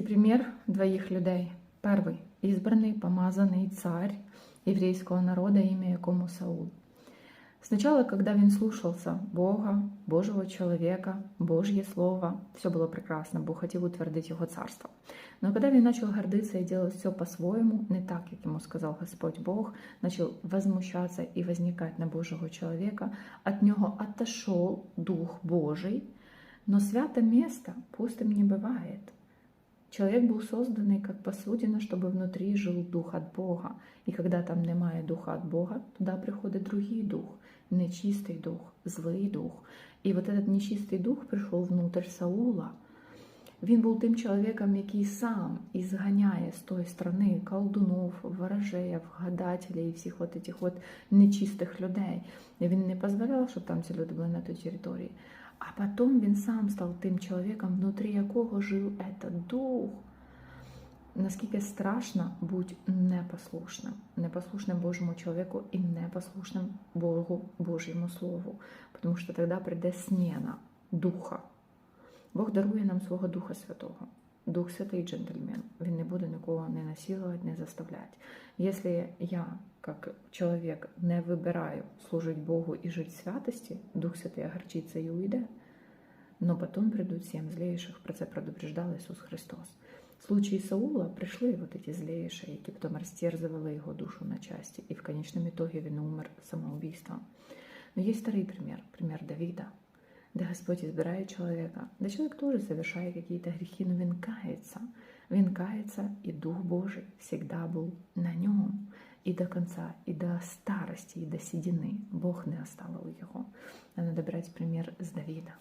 библейский пример двоих людей. Первый – избранный, помазанный царь еврейского народа, имя якому Саул. Сначала, когда він слушался Бога, Божого человека, Божье Слово, все было прекрасно, Бог хотел утвердить его царство. Но когда він начал гордиться и делать все по-своему, не так, как ему сказал Господь Бог, начал возмущаться и возникать на Божьего человека, от него отошел Дух Божий, но свято место пустым не бывает. Человек был созданный как посудина, чтобы внутри жил дух от Бога. И когда там немає духа от Бога, туда приходит другий дух, нечистый дух, злий дух. І от этот нечистий дух прийшов внутрь Саула. він був тим чоловіком, який сам ізганяє з тої сторони колдунов, ворожеїв, гадателів і всіх от этих от нечистих людей. Він не дозволяв, щоб там ці люди були на той території. А потім він сам став тим чоловіком, внутрі якого жив этот дух. Наскільки страшно бути непослушним, непослушним Божому чоловіку і непослушним Богу, Божьему Слову, тому що тоді прийде смена духа. Бог дарує нам свого Духа Святого. Дух Святий джентльмен. Він не буде нікого не насилувати, не заставляти. Якщо я, як чоловік, не вибираю служити Богу і жити в Дух Святий огорчиться і уйде. Но потом придут семь злейших, про це предупреждал Ісус Христос. В случае Саула пришли вот эти злейшие, які потом растерзывали его душу на части, и в конечном итоге він умер самоубийством. Но есть второй пример, пример Давида, де Господь избирает человека, да человек тоже совершает какие-то грехи, но він кается. Він кается, и Дух Божий всегда был на нем. И до конца, и до старости, и до седины. Бог не оставил его. Надо брать пример с Давида.